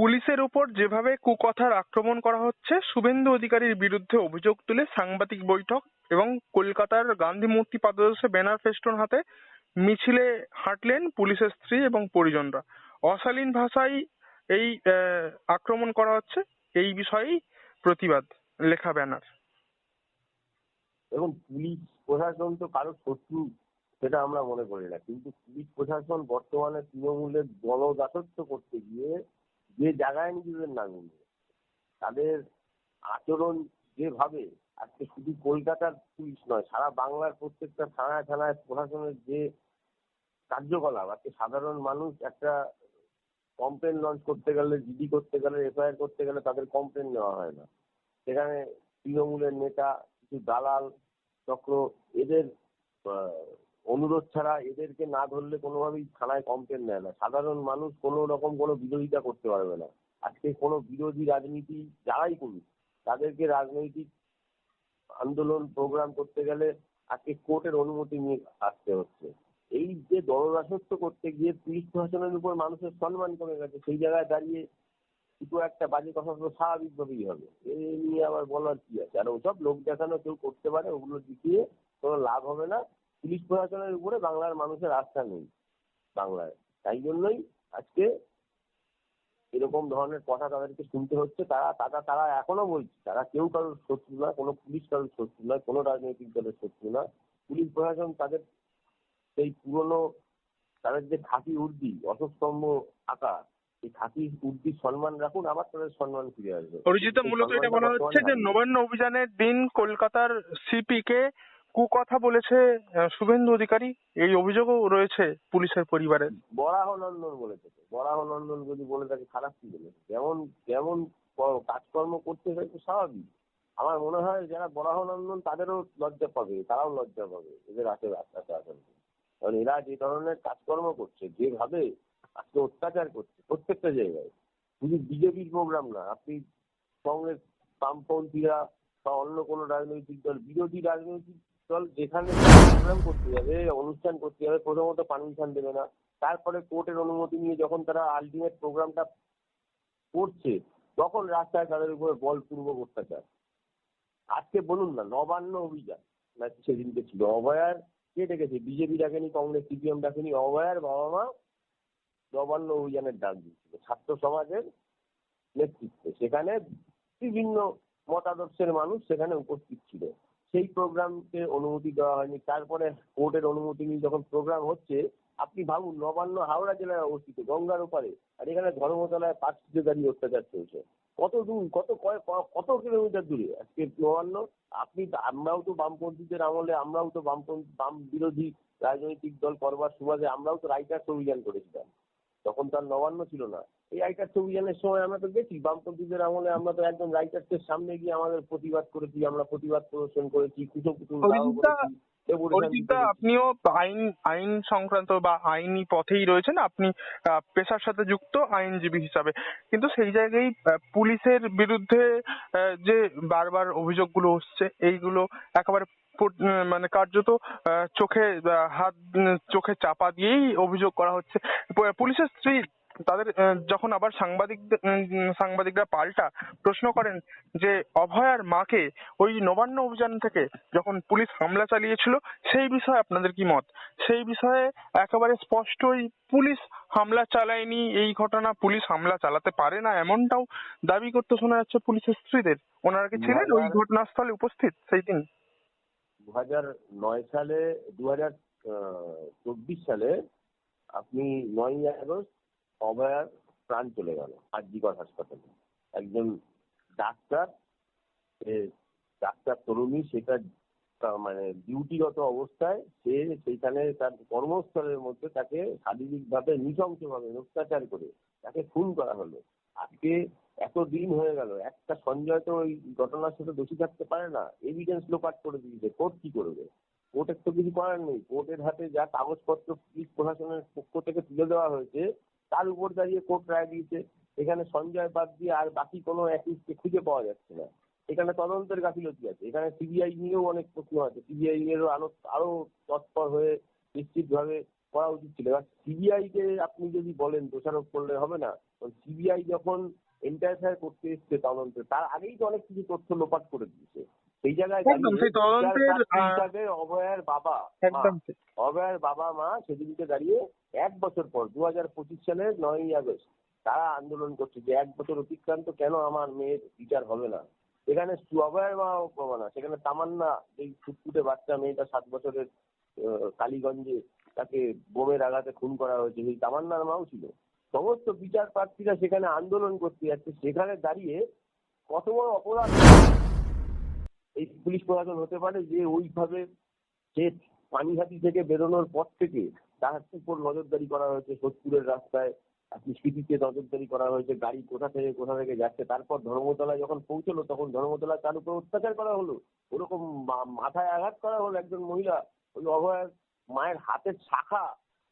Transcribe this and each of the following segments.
পুলিশের উপর যেভাবে কুকথার আক্রমণ করা হচ্ছে, শুভেন্দু অধিকারীর বিরুদ্ধে অভিযোগ তুলে সাংবাদিক বৈঠক এবং কলকাতার গান্ধী মূর্তি পাদদেশে ব্যানার ফেস্টুন হাতে মিছিলে হাঁটলেন পুলিশের স্ত্রী এবং পরিজনরা। অশালীন ভাষায় এই আক্রমণ করা হচ্ছে, এই বিষয়েই প্রতিবাদ, লেখা ব্যানার। এবং পুলিশ প্রশাসন তো কারোর শত্রু, সেটা আমরা মনে করি না। কিন্তু পুলিশ প্রশাসন বর্তমানে তৃণমূলের দলদাসত্ব করতে গিয়ে যে জায়গায় নিজেদের নামিয়ে তাদের আচরণ যেভাবে, আজকে শুধু কলকাতার পুলিশ নয়, সারা বাংলার প্রত্যেকটা থানায় থানায় প্রশাসনের যে কার্যকলাপ, আজকে সাধারণ মানুষ একটা কমপ্লেন লঞ্চ করতে গেলে, জিডি করতে গেলে, এফআইআর করতে গেলে তাদের কমপ্লেন নেওয়া হয় না। সেখানে তৃণমূলের নেতা, কিছু দালাল, চক্র, এদের অনুরোধ ছাড়া এদেরকে না ধরলে কোনোভাবেই থানায় কমপ্লেন নেয় না। সাধারণ মানুষ কোনো রকম কোনো বিরোধিতা করতে পারবে না। আজকে কোনো বিরোধী রাজনীতি যারাই করুক, তাদেরকে রাজনৈতিক আন্দোলন প্রোগ্রাম করতে গেলে আজকে কোর্টের অনুমতি নিয়ে আসতে হচ্ছে। এই যে দলদাসত্ব করতে গিয়ে পুলিশ প্রশাসনের উপর মানুষের সম্মান কমে গেছে, সেই জায়গায় দাঁড়িয়ে কিছু একটা বাজে কথা তো স্বাভাবিকভাবেই হবে। এ নিয়ে আবার বলার কি আছে? আর ওসব লোক দেখানো কেউ করতে পারে, ওগুলো দেখিয়ে কোনো লাভ হবে না। পুলিশ প্রশাসনের উপরে বাংলার মানুষের আস্থা নেই বাংলায়। তাই জন্যই আজকে এরকম ধরনের কথা তাদেরকে শুনতে হচ্ছে। তারা তারা তারা এখনও বলছে তারা কেউ কারোর শত্রু না কোনো পুলিশ কারোর শত্রু নয় কোনো রাজনৈতিক দলের শত্রু না পুলিশ প্রশাসন তাদের সেই পুরনো তাদের যে খাকি উর্দি অশোকস্তম্ভ আঁকা এই খাকি উর্দির সম্মান রাখুন আবার তাদের সম্মান ফিরে আসবে। অরিজিৎ মূলত এটা বলা হচ্ছে যে নবান্ন অভিযানের দিন কলকাতার সিপি কে কুকথা বলেছে শুভেন্দু অধিকারী। এই অভিযোগও রয়েছে পুলিশের পরিবারের বরাহ নন্দন বলেছে বরাহ নন্দন যদি বলে থাকে, খারাপ কি বলেছে যেমন যেমন কাজকর্ম করতে হয় তো স্বাভাবিক। আমার মনে হয় যারা বরাহ নন্দন তাদেরও লজ্জা পাবে, তারাও লজ্জা পাবে এদের আছে রাস্তাতে আসলে কারণ এরা যে ধরনের কাজকর্ম করছে, যেভাবে আজকে অত্যাচার করছে, প্রত্যেকটা জায়গায়। শুধু বিজেপির প্রোগ্রাম না, আপনি কংগ্রেস বামপন্থীরা বা অন্য কোনো রাজনৈতিক দল, বিরোধী রাজনৈতিক দল যেখানে প্রোগ্রাম করতে যাবে, অনুষ্ঠান করতে যাবে, প্রথমত পারমিশন দেবে না। তারপরে কোর্টের অনুমতি নিয়ে যখন তারা আলটিমেট প্রোগ্রামটা করছে, তখন রাস্তায় তাদের উপরে বলপূর্বক অত্যাচার। আজকে বলুন না, নবান্ন অভিযান। না, সেদিনকে ছিল অভয়ার, কে ডেকেছে? বিজেপি ডাকেনি, কংগ্রেস, সিপিএম ডাকেনি, অভয়ার বাবা মা নবান্ন অভিযানের ডাক দিচ্ছিল ছাত্র সমাজের নেতৃত্বে। সেখানে বিভিন্ন মতাদর্শের মানুষ সেখানে উপস্থিত ছিল। সেই প্রোগ্রামকে অনুমতি দেওয়া হয়নি। তারপরে কোর্টের অনুমতি নিয়ে যখন প্রোগ্রাম হচ্ছে, আপনি ভাবুন, নবান্ন হাওড়া জেলায় অবস্থিত, গঙ্গার ওপারে। আর এখানে ধর্মতলায় দাঁড়িয়ে অত্যাচার চলছে। কত দূর, কত কয়- ক- কত কিলোমিটার দূরে? আজকে নবান্ন, আপনি আমরাও তো বামপন্থীদের আমলে, আমরাও তো বামপন্থী, বাম বিরোধী রাজনৈতিক দল করবার সুবাদে আমরাও তো রাইটার্স অভিযান করেছিলাম। তখন তার নবান্ন ছিল না। এই রাইটার্স অভিযানের সময় আমরা তো গেছি বামপন্থীদের আমলে আমরা তো একদম রাইটার্সের সামনে গিয়ে আমাদের প্রতিবাদ করেছি আমরা প্রতিবাদ প্রদর্শন করেছি অরিজিৎদা, অরিজিৎদা আপনিও আইন আইন সংক্রান্ত বা আইনি পথেই রয়েছেন আপনি আহ, পেশার সাথে যুক্ত আইনজীবী হিসাবে। কিন্তু সেই জায়গায় পুলিশের বিরুদ্ধে যে বারবার অভিযোগগুলো হচ্ছে এইগুলো একেবারে উম, মানে কার্যত আহ, চোখে হাত চোখে চাপা দিয়েই অভিযোগ করা হচ্ছে। পুলিশের স্ত্রী তাদের যখন আবার সাংবাদিক সাংবাদিকরা পাল্টা প্রশ্ন করেন যে অভয়ার মাকে ওই নবান্ন অভিযান থেকে যখন পুলিশ হামলা চালিয়েছিল সেই বিষয়ে আপনাদের কি মত? সেই বিষয়ে একেবারে স্পষ্টই পুলিশ হামলা চালায়নি এই ঘটনা পুলিশ হামলা চালাতে পারে না এমনটাও দাবি করতে শোনা যাচ্ছে পুলিশের স্ত্রীদের। ওনারা কি ছিলেন? ওই ঘটনাস্থলে উপস্থিত সেই দিন? দু হাজার নয় সালে দু হাজার চব্বিশ সালে আপনি নয়ই আগস্ট অভয়ার প্রাণ চলে গেল, আরজিকর হাসপাতালে। একজন ডাক্তার ডাক্তার তরুণী, সেটা মানে ডিউটিগত অবস্থায় সে সেইখানে তার কর্মস্থলের মধ্যে তাকে শারীরিকভাবে নৃশংসভাবে অত্যাচার করে তাকে খুন করা হলো। আজকে এত দিন হয়ে গেল, একটা সঞ্জয় তো ওই ঘটনার সাথে দোষী থাকতে পারে না এভিডেন্স লোপাট করে দিয়েছে কোর্ট কি করবে? কোর্টের তো কিছু করার নেই কোর্টের হাতে যা কাগজপত্র পুলিশ প্রশাসনের পক্ষ থেকে তুলে দেওয়া হয়েছে, তার উপর দাঁড়িয়ে কোর্ট রায় দিয়েছে, এখানে সঞ্জয় বাদ দিয়ে আর বাকি কোনো অ্যাকিউজকে খুঁজে পাওয়া যাচ্ছে না। এখানে তদন্তের গাফিলতি আছে, এখানে সিবিআই নিয়েও অনেক প্রশ্ন আছে সিবিআই এরও আরও আরও তৎপর হয়ে নিশ্চিতভাবে করা উচিত ছিল। এবার সিবিআই কে আপনি যদি বলেন, দোষারোপ করলে হবে না সিবিআই যখন এন্টারফেয়ার করতে এসছে তদন্তে তার আগেই তো অনেক কিছু তথ্য লোপাট করে দিয়েছে। সেই জায়গায় অভয়ের বাবা অভয়ের বাবা মা সেদিনকে দাঁড়িয়ে এক বছর পর দু হাজার পঁচিশ সালের নয়ই আগস্ট তারা আন্দোলন করছে যে এক বছর অতিক্রান্ত কেন আমার মেয়ের বিচার হবে না? এখানে অভয়ের মা বাবা না সেখানে তামান্না এই ফুটফুটে বাচ্চা মেয়েটা সাত বছরের কালীগঞ্জে তাকে বোমের আঘাতে খুন করা হয়েছে সেই তামান্নার মাও ছিল। সমস্ত বিচার প্রার্থীরা সেখানে আন্দোলন করতে যাচ্ছে। সেখানে দাঁড়িয়ে কত বড় অপরাধ এই পুলিশ প্রশাসন হতে পারে যে ওইভাবে সে পানিহাটি থেকে বেরোনোর পর থেকে তার উপর নজরদারি করা হয়েছে, সোদপুরের রাস্তায় স্মৃতিতে নজরদারি করা হয়েছে, গাড়ি কোথা থেকে কোথা থেকে যাচ্ছে, তারপর ধর্মতলায় যখন পৌঁছলো তখন ধর্মতলায় তার উপর অত্যাচার করা হলো। ওরকম মাথায় আঘাত করা হলো একজন মহিলা, ওই অভয়ের মায়ের হাতের শাখা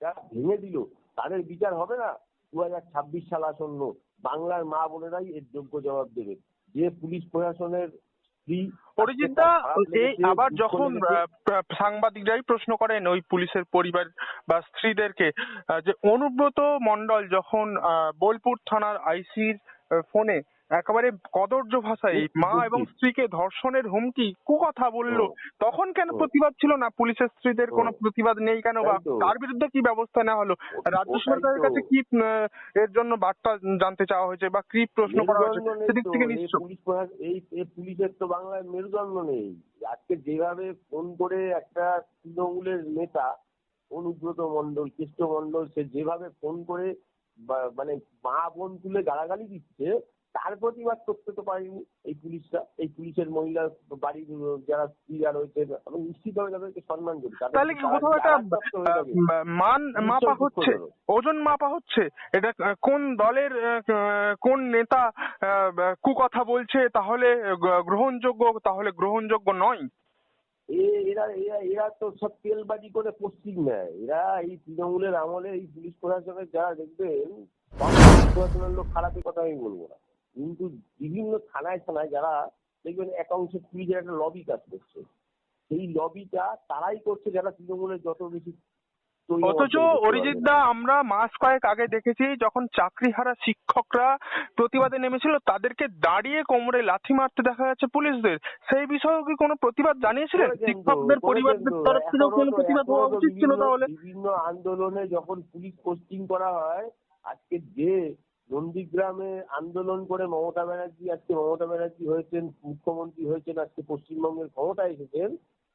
যারা ভেঙে দিল, তাদের বিচার হবে না? দু হাজার ছাব্বিশ সাল আসন্ন বাংলার মা বোনেরাই এর যোগ্য জবাব দেবে যে পুলিশ প্রশাসনের স্ত্রী অরিজিৎ দা এই আবার যখন সাংবাদিকরাই প্রশ্ন করেন ওই পুলিশের পরিবার বা স্ত্রীদেরকে যে অনুব্রত মন্ডল যখন আহ, বোলপুর থানার আইসির ফোনে একেবারে কদর্য ভাষায় মা এবং স্ত্রীকে ধর্ষণের হুমকি কুকথা বলল। তখন কেন প্রতিবাদ ছিল না? পুলিশের স্ত্রীদের কোনো প্রতিবাদ নেই কেন বা তার বিরুদ্ধে কি ব্যবস্থা নেওয়া হলো? রাজ্য সরকারের কাছে কি এর জন্য বার্তা জানতে চাওয়া হয়েছে বা কি প্রশ্ন করা হয়েছে? সেদিক থেকে এই পুলিশের তো বাংলায় মেরুদণ্ড নেই। আজকে যেভাবে ফোন করে একটা তৃণমূলের নেতা অনুব্রত মন্ডল কৃষ্ণ মন্ডল সে যেভাবে ফোন করে বা- মানে মা বোন তুলে গালাগালি দিচ্ছে তার প্রতিবাদ করতে তো পারেনি এই পুলিশরা এই পুলিশের মহিলা বাড়ির যারা স্ত্রীরা রয়েছে আমি নিশ্চিতভাবে তাদেরকে সম্মান করি। তাহলে কি কোথাও একটা মান মাপা হচ্ছে ওজন মাপা হচ্ছে এটা কোন দলের কোন নেতা কুকথা বলছে তাহলে গ্রহণযোগ্য তাহলে গ্রহণযোগ্য নয়? এরা এরা এরা তো সব তেলবাজি করে পোস্টিং নেয়। এরা এই তৃণমূলের আমলে এই পুলিশ প্রশাসনের যারা দেখবেন প্রশাসনের লোক খারাপের কথা আমি বলব না। কিন্তু বিভিন্ন থানায় থানায় যারা দেখবেন একাংশে পুলিশের একটা লবি কাজ করছে। সেই লবিটা তারাই করছে যারা তৃণমূলের যত বেশি অথচ অরিজিৎ দা আমরা মাস কয়েক আগে দেখেছি যখন চাকরিহারা শিক্ষকরা প্রতিবাদে নেমেছিল তাদেরকে দাঁড়িয়ে কোমরে লাথি মারতে দেখা যাচ্ছে পুলিশদের। সেই বিষয়েও কি কোনো প্রতিবাদ জানিয়েছিলেন? শিক্ষকদের পরিবারদের তরফ থেকেও এখনও কোনো প্রতিবাদ হওয়া উচিত ছিল তাহলে? বিভিন্ন আন্দোলনে যখন পুলিশ পোস্টিং করা হয় আজকে যে নন্দীগ্রামে আন্দোলন করে মমতা ব্যানার্জি, আজকে মমতা ব্যানার্জি হয়েছেন, মুখ্যমন্ত্রী হয়েছেন, আজকে পশ্চিমবঙ্গের ক্ষমতায় এসেছেন,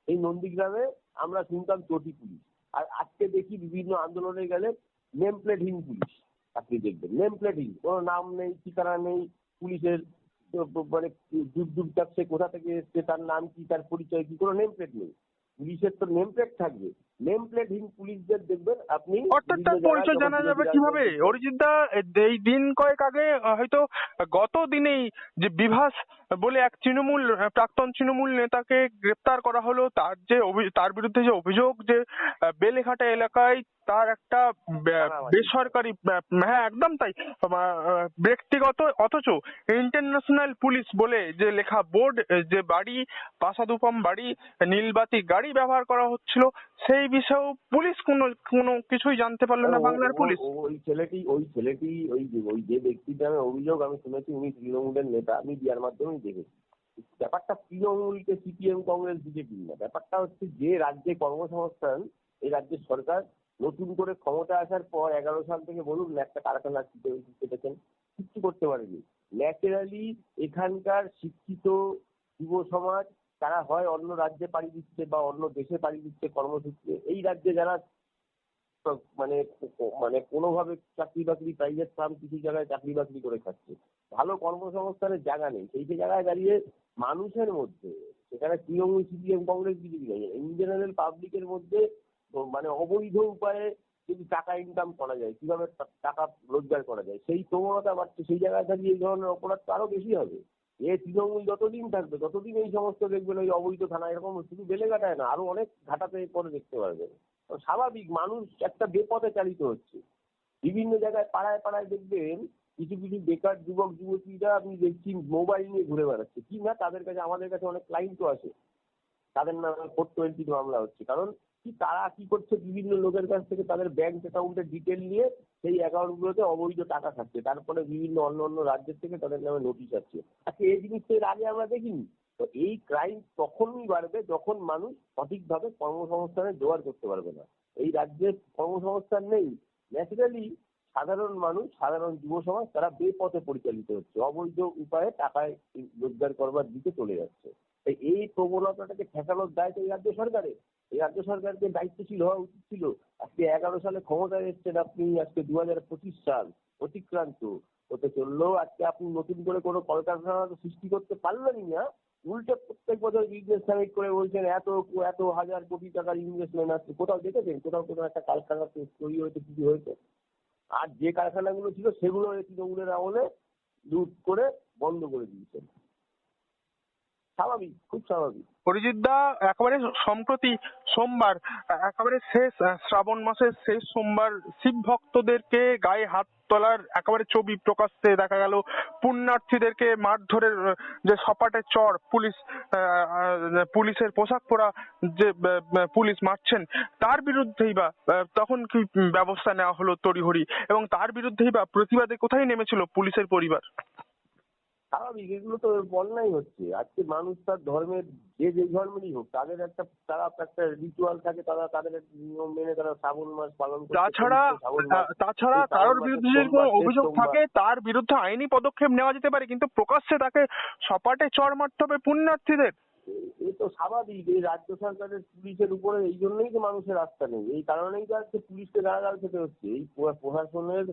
এই নন্দীগ্রামে আমরা শুনতাম চটি পুলিশ। আর আজকে দেখি বিভিন্ন আন্দোলনে গেলে নেম প্লেটহীন পুলিশ, আপনি দেখবেন নেম প্লেটহীন কোনো নাম নেই, ঠিকানা নেই, পুলিশের মানে দূর দূর সে কোথা থেকে এসছে, তার নাম কি, তার পরিচয় কি, কোনো নেম প্লেট নেই। পুলিশের তো নেম প্লেট থাকবে। নেম প্লেটহীন পুলিশদের দেখবেন আপনি অর্থাৎ তার পরিচয় জানা যাবে কীভাবে? অরিজিৎ দা এই দিন কয়েক আগে হয়তো গত দিনেই যে বিভাস বলে এক তৃণমূল প্রাক্তন তৃণমূল নেতাকে গ্রেপ্তার করা হলো তার যে তার বিরুদ্ধে যে অভিযোগ যে বেলেঘাটা এলাকায় তার একটা বেসরকারি হ্যাঁ একদম তাই। ব্যক্তিগত অথচ ইন্টারন্যাশনাল পুলিশ বলে যে লেখা বোর্ড যে বাড়ি পাশাদুপম বাড়ি নীলবাতি গাড়ি ব্যবহার করা হচ্ছিল সেই বিষয়েও পুলিশ কোনো কোনো কিছুই জানতে পারল না বাংলার পুলিশ ওই ছেলেটি ওই ছেলেটি ওই যে ওই যে ব্যক্তির নামে অভিযোগ আমি শুনেছি উনি তৃণমূলের নেতা মিডিয়ার মাধ্যমেই দেখেছি। ব্যাপারটা তৃণমূলকে সিপিএম কংগ্রেস বিজেপি না। ব্যাপারটা হচ্ছে যে রাজ্যে কর্মসংস্থান এই রাজ্যের সরকার নতুন করে ক্ষমতা আসার পর এগারো সাল থেকে বলুন না একটা কারখানা কেটেছেন কিচ্ছু করতে পারেনি। ন্যাচারালি এখানকার শিক্ষিত যুব সমাজ, তারা হয় অন্য রাজ্যে পাড়ি দিচ্ছে বা অন্য দেশে পাড়ি দিচ্ছে কর্মসূত্রে এই রাজ্যে যারা মানে মানে কোনোভাবে চাকরি বাকরি প্রাইভেট ফার্ম কিছু জায়গায় চাকরি বাকরি করে খাচ্ছে। ভালো কর্মসংস্থানের জায়গা নেই। সেই জায়গায় দাঁড়িয়ে মানুষের মধ্যে, সেখানে Trinamool, CPM, Congress, BJP in general পাবলিকের মধ্যে মানে অবৈধ উপায়ে যদি টাকা ইনকাম করা যায়, কীভাবে টাকা রোজগার করা যায়, সেই প্রবণতা বাড়ছে, সেই জায়গায় দাঁড়িয়ে এই ধরনের অপরাধ তো আরও বেশি হবে। এ তৃণমূল যতদিন থাকবে, ততদিন এই সমস্ত দেখবেন ওই অবৈধ থানা, এরকম শুধু বেলেঘাটায় না, আরও অনেক ঘাটাতে পরে দেখতে পারবেন। স্বাভাবিক, মানুষ একটা বেপথে চালিত হচ্ছে। বিভিন্ন জায়গায় পাড়ায় পাড়ায় দেখবেন, কিছু কিছু বেকার যুবক, যুবতীরা আপনি দেখছি মোবাইল নিয়ে ঘুরে বেড়াচ্ছে। কি না, তাদের কাছে, আমাদের কাছে অনেক ক্লাইন্টও আছে। তাদের নামে ফোর টোয়েন্টির মামলা হচ্ছে। কারণ দেখছি তারা কি করছে বিভিন্ন লোকের কাছ থেকে তাদের ব্যাংক অ্যাকাউন্টের ডিটেল নিয়ে সেই অ্যাকাউন্টগুলোতে অবৈধ টাকা থাকছে। তারপরে বিভিন্ন অন্য অন্য রাজ্যের থেকে তাদের নামে নোটিশ আসছে। আচ্ছা এই জিনিসটা এর আগে আমরা দেখিনি। তো এই ক্রাইম তখনই বাড়বে যখন মানুষ সঠিকভাবে কর্মসংস্থানের জোগাড় করতে পারবে না। এই রাজ্যে কর্মসংস্থান নেই। ন্যাচারালি সাধারণ মানুষ, সাধারণ যুব সমাজ, তারা বেপথে পরিচালিত হচ্ছে। অবৈধ উপায়ে টাকায় রোজগার করবার দিকে চলে যাচ্ছে। এই প্রবণতাটাকে ঠেকানোর দায়িত্ব এই রাজ্য সরকারের। এই রাজ্য সরকারকে দায়িত্বশীল হওয়া উচিত ছিল। আজকে এগারো সালে ক্ষমতায় এসছেন আপনি, আজকে দু হাজার পঁচিশ সাল অতিক্রান্ত। হতে চললেও আজকে আপনি নতুন করে কোনো কলকারখানা সৃষ্টি করতে পারলেনই না। উল্টে প্রত্যেক বছর বিজনেস সামিট করে বলছেন, এত এত হাজার কোটি টাকার ইনভেস্টমেন্ট আসছে। কোথাও দেখেছেন? কোথাও কোথাও একটা কারখানা তৈরি হয়েছে, কিছু হয়েছে? আর যে কারখানাগুলো ছিল, সেগুলো তৃণমূলের আমলে লুট করে বন্ধ করে দিয়েছেন। স্বাভাবিক, খুব স্বাভাবিক। অরিজিৎ দা, একেবারে সম্প্রতি সোমবার, একেবারে শেষ শ্রাবণ মাসের শেষ সোমবার শিব ভক্তদেরকে গায়ে হাত তোলার একেবারে ছবি প্রকাশ্যে দেখা গেল। পুণ্যার্থীদেরকে মারধরের যে সপাটে চর, পুলিশ পুলিশের পোশাক পরা যে পুলিশ মারছেন, তার বিরুদ্ধেই বা তখন কি ব্যবস্থা নেওয়া হলো তড়িঘড়ি? এবং তার বিরুদ্ধেই বা প্রতিবাদে কোথায় নেমেছিল পুলিশের পরিবার? স্বাভাবিক এগুলো তো বন্যাই হচ্ছে। আজকে মানুষ তার ধর্মের যে যে ধর্মেরই হোক তাদের একটা তারা একটা রিচুয়াল থাকে তারা তাদের একটা নিয়ম মেনে তারা শ্রাবণ মাস পালন করছে তাছাড়া তাছাড়া কারোর বিরুদ্ধে যদি কোনো অভিযোগ থাকে তার বিরুদ্ধে আইনি পদক্ষেপ নেওয়া যেতে পারে কিন্তু প্রকাশ্যে তাকে সপাটে চড় মারতে হবে পুণ্যার্থীদের। এ তো স্বাভাবিক এই রাজ্য সরকারের পুলিশের উপরে এই জন্যই তো মানুষের আস্থা নেই। এই কারণেই তো আজকে পুলিশকে গালাগাল খেতে হচ্ছে। এই প্রশাসনের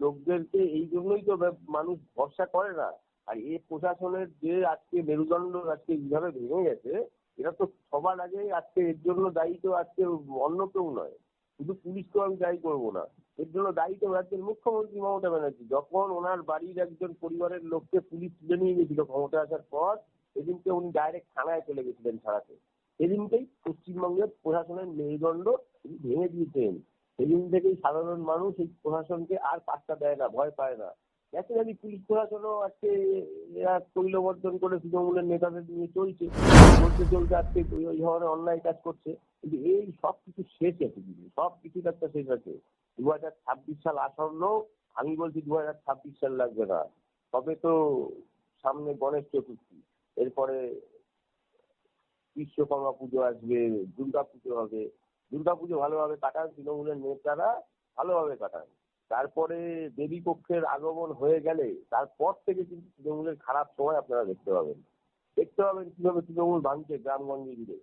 লোকদেরকে এই জন্যই তো মানুষ ভরসা করে না। আর এই প্রশাসনের যে আজকে মেরুদণ্ড আজকে এইভাবে ভেঙে গেছে এটা তো সবার আগে আজকে এর জন্য দায়ী তো আজকে অন্য কেউ নয়। শুধু পুলিশকেও আমি দায়ী করব না। এর জন্য দায়ী তো রাজ্যের মুখ্যমন্ত্রী মমতা ব্যানার্জি। যখন ওনার বাড়ির একজন পরিবারের লোককে পুলিশ তুলে নিয়ে গেছিল ক্ষমতা আসার পর, সেদিনকে উনি ডাইরেক্ট থানায় চলে গেছিলেন ছাড়াতে। সেদিনকেই পশ্চিমবঙ্গের প্রশাসনের মেরুদণ্ড ভেঙে দিয়েছেন। সেদিন থেকেই সাধারণ মানুষ এই প্রশাসনকে আর পাত্তা দেয় না, ভয় পায় না। ন্যাচারালি পুলিশ প্রশাসনও আজকে এরা তৈলবর্ধন করে তৃণমূলের নেতাদের নিয়ে চলছে। চলতে চলতে আজকে ওই- ধরনের অন্যায় কাজ করছে। কিন্তু এই সব কিছু শেষ আছে কিন্তু। সব কিছুর একটা শেষ আছে দু হাজার ছাব্বিশ সাল আসন্ন, আমি বলছি দু হাজার ছাব্বিশ সাল লাগবে না। তবে তো সামনে গণেশ চতুর্থী। এরপরে বিশ্বকর্মা পুজো আসবে দুর্গা পুজো হবে। দুর্গা পুজো ভালোভাবে কাটান, তৃণমূলের নেতারা ভালোভাবে কাটান। তারপরে দেবী পক্ষের আগমন হয়ে গেলে তারপর থেকে কিন্তু তৃণমূলের খারাপ সময় আপনারা দেখতে পাবেন। দেখতে পাবেন কীভাবে তৃণমূল ভাঙছে গ্রামগঞ্জে জুড়ে